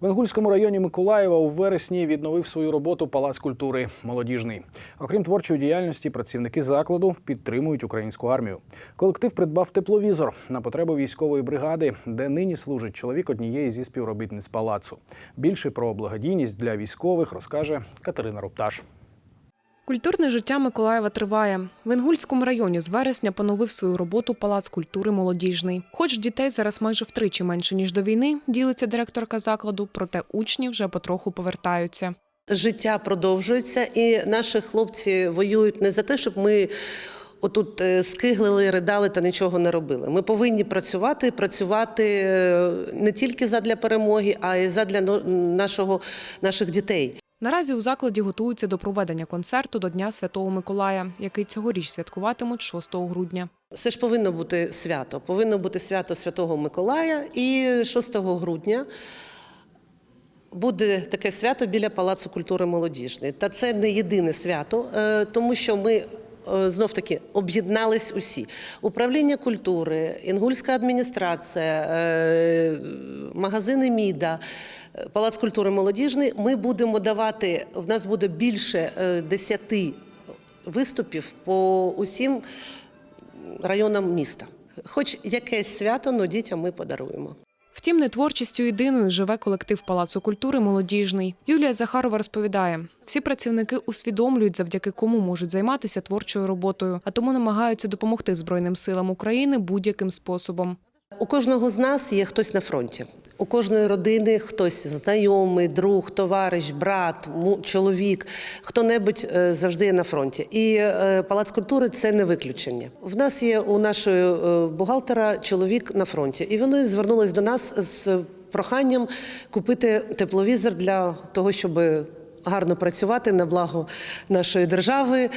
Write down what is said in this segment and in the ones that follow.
В Інгульському районі Миколаєва у вересні відновив свою роботу Палац культури молодіжний. Окрім творчої діяльності, працівники закладу підтримують українську армію. Колектив придбав тепловізор на потребу військової бригади, де нині служить чоловік однієї зі співробітниць палацу. Більше про благодійність для військових розкаже Катерина Рупташ. Культурне життя Миколаєва триває. В Інгульському районі з вересня поновив свою роботу Палац культури молодіжний. Хоч дітей зараз майже втричі менше ніж до війни, ділиться директорка закладу, проте учні вже потроху повертаються. Життя продовжується, і наші хлопці воюють не за те, щоб ми. Отут е, скиглили, ридали та нічого не робили. Ми повинні працювати, працювати е, не тільки задля перемоги, а й задля нашого, наших дітей. Наразі у закладі готуються до проведення концерту до Дня Святого Миколая, який цьогоріч святкуватимуть 6 грудня. Це ж повинно бути свято. Повинно бути свято Святого Миколая. І 6 грудня буде таке свято біля Палацу культури молодіжний. Та це не єдине свято, е, тому що ми. Знов таки об'єднались усі управління культури, інгульська адміністрація, е, магазини Міда, е, Палац культури молодіжний. Ми будемо давати. В нас буде більше е, десяти виступів по усім районам міста. Хоч якесь свято, но дітям ми подаруємо. Втім, не творчістю єдиною живе колектив Палацу культури молодіжний. Юлія Захарова розповідає: всі працівники усвідомлюють, завдяки кому можуть займатися творчою роботою, а тому намагаються допомогти Збройним силам України будь-яким способом. У кожного з нас є хтось на фронті. У кожної родини хтось знайомий, друг, товариш, брат, чоловік, хто-небудь е, завжди є на фронті. І е, палац культури це не виключення. В нас є у нашої е, бухгалтера чоловік на фронті, і вони звернулись до нас з проханням купити тепловізор для того, щоб гарно працювати на благо нашої держави.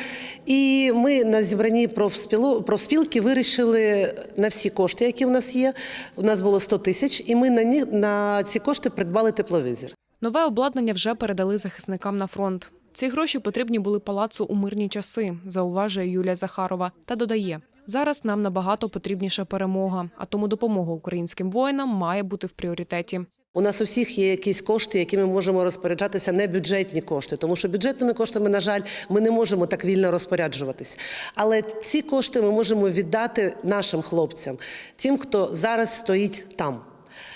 І ми на зібранні профспілки вирішили на всі кошти, які в нас є. У нас було 100 тисяч, і ми на на ці кошти придбали тепловізор. Нове обладнання вже передали захисникам на фронт. Ці гроші потрібні були палацу у мирні часи, зауважує Юлія Захарова та додає. Зараз нам набагато потрібніша перемога, а тому допомога українським воїнам має бути в пріоритеті. У нас у всіх є якісь кошти, які ми можемо розпоряджатися, не бюджетні кошти, тому що бюджетними коштами, на жаль, ми не можемо так вільно розпоряджуватись. Але ці кошти ми можемо віддати нашим хлопцям, тим, хто зараз стоїть там.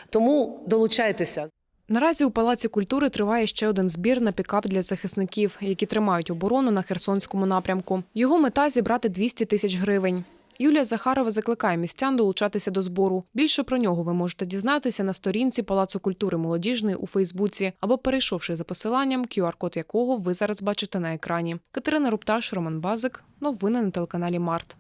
Тому долучайтеся. Наразі у Палаці культури триває ще один збір на пікап для захисників, які тримають оборону на Херсонському напрямку. Його мета зібрати 200 тисяч гривень. Юлія Захарова закликає містян долучатися до збору. Більше про нього ви можете дізнатися на сторінці Палацу культури молодіжної у Фейсбуці або перейшовши за посиланням, QR-код якого ви зараз бачите на екрані. Катерина Рупташ, Роман Базик. Новини на телеканалі Март.